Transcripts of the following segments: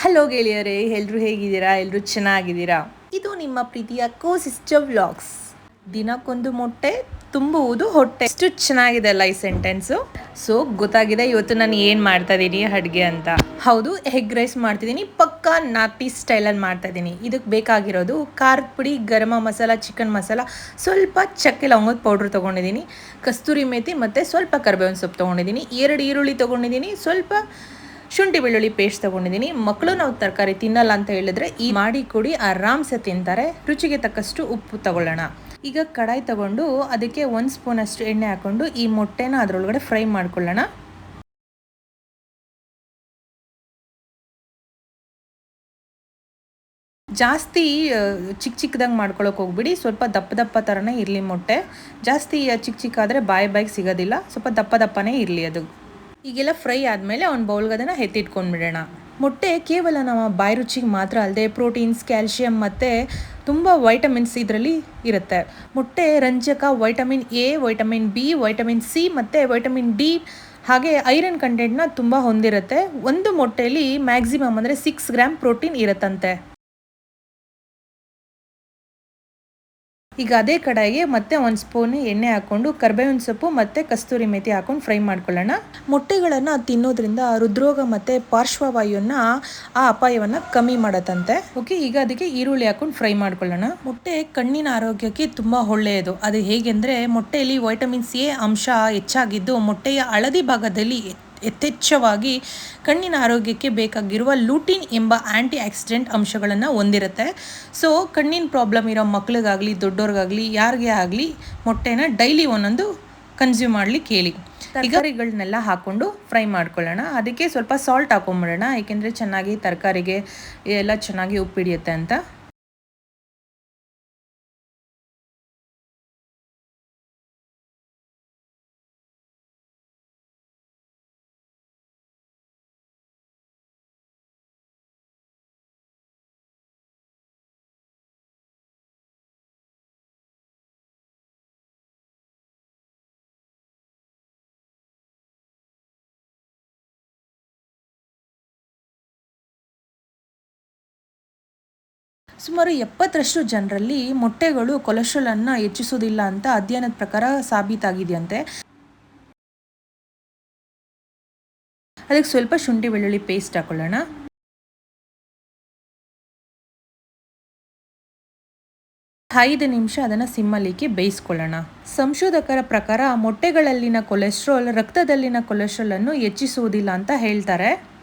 Hello ಗೆಳೆಯರೇ ಎಲ್ಲರೂ ಹೇಗಿದ್ದೀರಾ? ಎಲ್ಲರೂ ಚೆನ್ನಾಗಿದ್ದೀರಾ? ಇದು ನಿಮ್ಮ ಪ್ರೀತಿಯ ಕೋ ಸಿಸ್ಟರ್ ವ್ಲಾಗ್ಸ್ ದಿನಕ್ಕೊಂದು ಮೊಟ್ಟೆ, ತುಂಬುವುದು ಹೊಟ್ಟೆ. ಎಷ್ಟು ಚೆನ್ನಾಗಿದೆ ಅಲ್ಲ ಈ ಸೆಂಟೆನ್ಸು ಸೊ ಗೊತ್ತಾಗಿದೆ ಇವತ್ತು ನಾನು ಏನು ಮಾಡ್ತಾ ಇದ್ದೀನಿ ಅಡುಗೆ ಅಂತ. ಹೌದು ಎಗ್ ರೈಸ್ ಮಾಡ್ತಿದ್ದೀನಿ. ಪಕ್ಕಾ ನಾಟಿ ಸ್ಟೈಲಲ್ಲಿ ಮಾಡ್ತಾ ಇದ್ದೀನಿ. ಇದಕ್ಕೆ ಬೇಕಾಗಿರೋದು ಖಾರದ ಪುಡಿ ಗರಮ ಮಸಾಲ ಚಿಕನ್ ಮಸಾಲ, ಸ್ವಲ್ಪ ಚಕ್ಕೆ ಲವಂಗದ ಪೌಡ್ರ್ ತೊಗೊಂಡಿದ್ದೀನಿ, ಕಸ್ತೂರಿ ಮೇಥಿ ಮತ್ತು ಸ್ವಲ್ಪ ಕರ್ಬೇವಿನ ಸೊಪ್ಪು ತೊಗೊಂಡಿದ್ದೀನಿ, ಎರಡು ಈರುಳ್ಳಿ ತೊಗೊಂಡಿದ್ದೀನಿ, ಸ್ವಲ್ಪ ಶುಂಠಿ ಬೆಳ್ಳುಳ್ಳಿ ಪೇಸ್ಟ್ ತಗೊಂಡಿದ್ದೀನಿ. ಮಕ್ಕಳು ನಾವು ತರಕಾರಿ ತಿನ್ನಲ್ಲ ಅಂತ ಹೇಳಿದ್ರೆ ಈ ಮಾಡಿ ಕೊಡಿ, ಆರಾಮ್ಸೆ ತಿಂತಾರೆ. ರುಚಿಗೆ ತಕ್ಕಷ್ಟು ಉಪ್ಪು ತಗೊಳ್ಳೋಣ. ಈಗ ಕಡಾಯಿ ತಗೊಂಡು ಅದಕ್ಕೆ ಒಂದು ಸ್ಪೂನ್ ಅಷ್ಟು ಎಣ್ಣೆ ಹಾಕೊಂಡು ಈ ಮೊಟ್ಟೆನ ಅದರೊಳಗಡೆ ಫ್ರೈ ಮಾಡ್ಕೊಳ್ಳೋಣ. ಜಾಸ್ತಿ ಚಿಕ್ಕ ಚಿಕ್ಕದಾಗಿ ಮಾಡ್ಕೊಳಕ್ಕೆ ಹೋಗ್ಬಿಡಿ. ಸ್ವಲ್ಪ ದಪ್ಪ ದಪ್ಪ ಥರನೇ ಇರಲಿ ಮೊಟ್ಟೆ. ಜಾಸ್ತಿ ಚಿಕ್ಕ ಚಿಕ್ಕ ಆದರೆ ಬಾಯಿ ಬಾಯಿಗೆ ಸಿಗೋದಿಲ್ಲ. ಸ್ವಲ್ಪ ದಪ್ಪ ದಪ್ಪನೇ ಇರಲಿ ಅದು. ಈಗೆಲ್ಲ ಫ್ರೈ ಆದಮೇಲೆ ಒಂದು ಬೌಲ್ಗೆ ಅದನ್ನು ಎತ್ತಿಟ್ಕೊಂಡ್ಬಿಡೋಣ. ಮೊಟ್ಟೆ ಕೇವಲ ನಮ್ಮ ಬಾಯಿ ರುಚಿಗೆ ಮಾತ್ರ ಅಲ್ಲದೆ ಪ್ರೋಟೀನ್ಸ್, ಕ್ಯಾಲ್ಶಿಯಂ ಮತ್ತು ತುಂಬ ವೈಟಮಿನ್ಸ್ ಇದರಲ್ಲಿ ಇರುತ್ತೆ. ಮೊಟ್ಟೆ ರಂಜಕ, vitamin A, vitamin B, vitamin C ಮತ್ತು ವೈಟಮಿನ್ ಡಿ ಹಾಗೆ ಐರನ್ ಕಂಟೆಂಟ್ನ ತುಂಬ ಹೊಂದಿರುತ್ತೆ. ಒಂದು ಮೊಟ್ಟೆಯಲ್ಲಿ ಮ್ಯಾಕ್ಸಿಮಮ್ ಅಂದರೆ ಸಿಕ್ಸ್ ಗ್ರಾಮ್ ಪ್ರೋಟೀನ್ ಇರುತ್ತಂತೆ. ಈಗ ಅದೇ ಕಡಾಯಿಗೆ ಮತ್ತೆ ಒಂದು ಸ್ಪೂನ್ ಎಣ್ಣೆ ಹಾಕ್ಕೊಂಡು ಕರ್ಬೇವಿನ ಸೊಪ್ಪು ಮತ್ತು ಕಸ್ತೂರಿ ಮೆತಿ ಹಾಕೊಂಡು ಫ್ರೈ ಮಾಡ್ಕೊಳ್ಳೋಣ. ಮೊಟ್ಟೆಗಳನ್ನು ತಿನ್ನೋದ್ರಿಂದ ಹೃದ್ರೋಗ ಮತ್ತು ಪಾರ್ಶ್ವವಾಯುವನ್ನ ಆ ಅಪಾಯವನ್ನು ಕಮ್ಮಿ ಮಾಡತ್ತಂತೆ. ಓಕೆ ಈಗ ಅದಕ್ಕೆ ಈರುಳ್ಳಿ ಹಾಕೊಂಡು ಫ್ರೈ ಮಾಡ್ಕೊಳ್ಳೋಣ. ಮೊಟ್ಟೆ ಕಣ್ಣಿನ ಆರೋಗ್ಯಕ್ಕೆ ತುಂಬ ಒಳ್ಳೆಯದು. ಅದು ಹೇಗೆಂದರೆ ಮೊಟ್ಟೆಯಲ್ಲಿ ವೈಟಮಿನ್ ಸಿ ಎ ಅಂಶ ಹೆಚ್ಚಾಗಿದ್ದು ಮೊಟ್ಟೆಯ ಹಳದಿ ಭಾಗದಲ್ಲಿ ಯಥೇಚ್ಛವಾಗಿ ಕಣ್ಣಿನ ಆರೋಗ್ಯಕ್ಕೆ ಬೇಕಾಗಿರುವ ಲೂಟಿನ್ ಎಂಬ ಆ್ಯಂಟಿ ಆಕ್ಸಿಡೆಂಟ್ ಅಂಶಗಳನ್ನು ಹೊಂದಿರುತ್ತೆ. ಸೊ, ಕಣ್ಣಿನ ಪ್ರಾಬ್ಲಮ್ ಇರೋ ಮಕ್ಳಿಗಾಗಲಿ ದೊಡ್ಡವ್ರಿಗಾಗಲಿ ಯಾರಿಗೆ ಆಗಲಿ ಮೊಟ್ಟೆನ ಡೈಲಿ ಒಂದೊಂದು ಕನ್ಸ್ಯೂಮ್ ಮಾಡಲಿಕ್ಕೆ ಹೇಳಿ ತರಕಾರಿಗಳನ್ನೆಲ್ಲ ಹಾಕ್ಕೊಂಡು ಫ್ರೈ ಮಾಡ್ಕೊಳ್ಳೋಣ. ಅದಕ್ಕೆ ಸ್ವಲ್ಪ ಸಾಲ್ಟ್ ಹಾಕೊಂಬಿಡೋಣ. ಏಕೆಂದರೆ ಚೆನ್ನಾಗಿ ತರಕಾರಿಗೆ ಎಲ್ಲ ಚೆನ್ನಾಗಿ ಉಪ್ಪಿಡಿಯುತ್ತೆ ಅಂತ. ಸುಮಾರು ಎಪ್ಪತ್ತರಷ್ಟು ಜನರಲ್ಲಿ ಮೊಟ್ಟೆಗಳು, ಕೊಲೆಸ್ಟ್ರಾಲನ್ನು ಹೆಚ್ಚಿಸೋದಿಲ್ಲ ಅಂತ ಅಧ್ಯಯನದ ಪ್ರಕಾರ ಸಾಬೀತಾಗಿದೆಯಂತೆ. ಅದಕ್ಕೆ ಸ್ವಲ್ಪ ಶುಂಠಿ, ಬೆಳ್ಳುಳ್ಳಿ ಪೇಸ್ಟ್ ಹಾಕೊಳ್ಳೋಣ. ಐದು ನಿಮಿಷ ಅದನ್ನು ಸಿಮ್ಮಲಿಕ್ಕೆ ಬೇಯಿಸ್ಕೊಳ್ಳೋಣ. ಸಂಶೋಧಕರ ಪ್ರಕಾರ ಮೊಟ್ಟೆಗಳಲ್ಲಿನ ಕೊಲೆಸ್ಟ್ರಾಲ್ ರಕ್ತದಲ್ಲಿನ ಕೊಲೆಸ್ಟ್ರಾಲ್ ಅನ್ನು ಹೆಚ್ಚಿಸುವುದಿಲ್ಲ ಅಂತ ಹೇಳ್ತಾರೆ.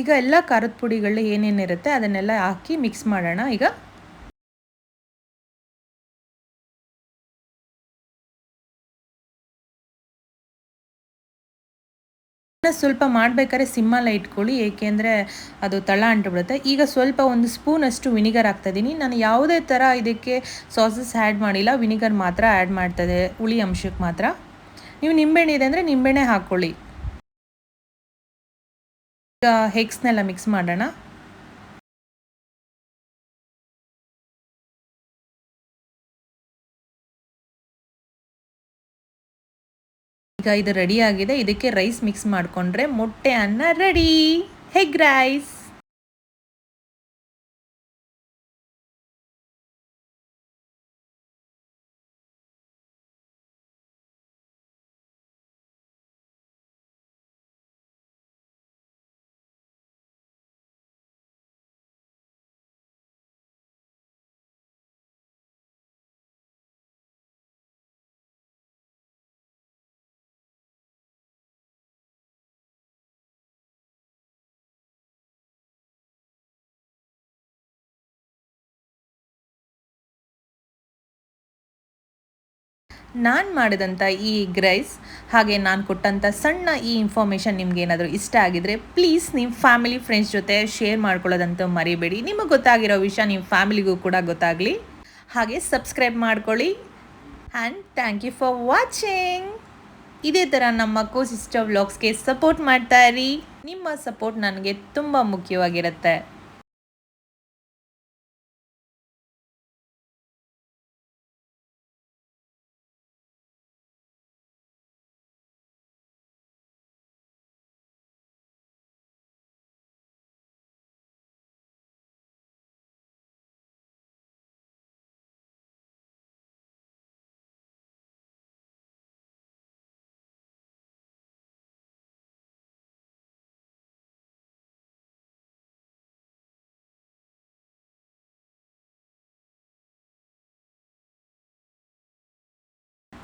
ಈಗ ಎಲ್ಲ ಖಾರದ ಪುಡಿಗಳು ಏನೇನಿರುತ್ತೆ ಅದನ್ನೆಲ್ಲ ಹಾಕಿ ಮಿಕ್ಸ್ ಮಾಡೋಣ ಈಗ. ಸ್ವಲ್ಪ ಮಾಡಬೇಕಾದ್ರೆ ಸಿಮ್ಮಲ್ಲ ಇಟ್ಕೊಳ್ಳಿ, ಏಕೆಂದರೆ ಅದು ತಳ ಅಂಟುಬಿಡುತ್ತೆ. ಈಗ ಸ್ವಲ್ಪ ಒಂದು ಸ್ಪೂನ್ ಅಷ್ಟು ವಿನಿಗರ್ ಹಾಕ್ತಾಯಿದ್ದೀನಿ ನಾನು ಯಾವುದೇ ಥರ ಇದಕ್ಕೆ ಸಾಸಸ್ ಆ್ಯಡ್ ಮಾಡಿಲ್ಲ. ವಿನಿಗರ್ ಮಾತ್ರ ಆ್ಯಡ್ ಮಾಡ್ತದೆ ಹುಳಿ ಅಂಶಕ್ಕೆ ಮಾತ್ರ. ನೀವು ನಿಂಬೆಹಣ್ಣು ಇದೆ ಅಂದರೆ ನಿಂಬೆಣ್ಣೆ ಹಾಕ್ಕೊಳ್ಳಿ. ಈಗ ಹೆಗ್ಸ್ನೆಲ್ಲ ಮಿಕ್ಸ್ ಮಾಡೋಣ. ಈಗ ಇದು ರೆಡಿ ಆಗಿದೆ. ಇದಕ್ಕೆ ರೈಸ್ ಮಿಕ್ಸ್ ಮಾಡಿಕೊಂಡ್ರೆ ಮೊಟ್ಟೆ ಅನ್ನ ರೆಡಿ ಹೆಗ್ ರೈಸ್ ನಾನು ಮಾಡಿದಂಥ ಈ ಗ್ರೈಸ್, ಹಾಗೆ ನಾನು ಕೊಟ್ಟಂಥ ಸಣ್ಣ ಈ ಇನ್ಫಾರ್ಮೇಷನ್ ನಿಮ್ಗೆ ಏನಾದರೂ ಇಷ್ಟ ಆಗಿದರೆ ಪ್ಲೀಸ್ ನಿಮ್ಮ ಫ್ಯಾಮಿಲಿ ಫ್ರೆಂಡ್ಸ್ ಜೊತೆ ಶೇರ್ ಮಾಡ್ಕೊಳ್ಳೋದಂತ ಮರಿಬೇಡಿ. ನಿಮಗೆ ಗೊತ್ತಾಗಿರೋ ವಿಷಯ ನಿಮ್ಮ ಫ್ಯಾಮಿಲಿಗೂ ಕೂಡ ಗೊತ್ತಾಗಲಿ. ಹಾಗೆ ಸಬ್ಸ್ಕ್ರೈಬ್ ಮಾಡ್ಕೊಳ್ಳಿ. And thank you for watching ಇದೇ ಥರ ನಮ್ಮ ಕೋ ಸಿಸ್ಟರ್ ವ್ಲಾಗ್ಸ್ಗೆ ಸಪೋರ್ಟ್ ಮಾಡ್ತಾ ಇರಿ. ನಿಮ್ಮ ಸಪೋರ್ಟ್ ನನಗೆ ತುಂಬ ಮುಖ್ಯವಾಗಿರುತ್ತೆ.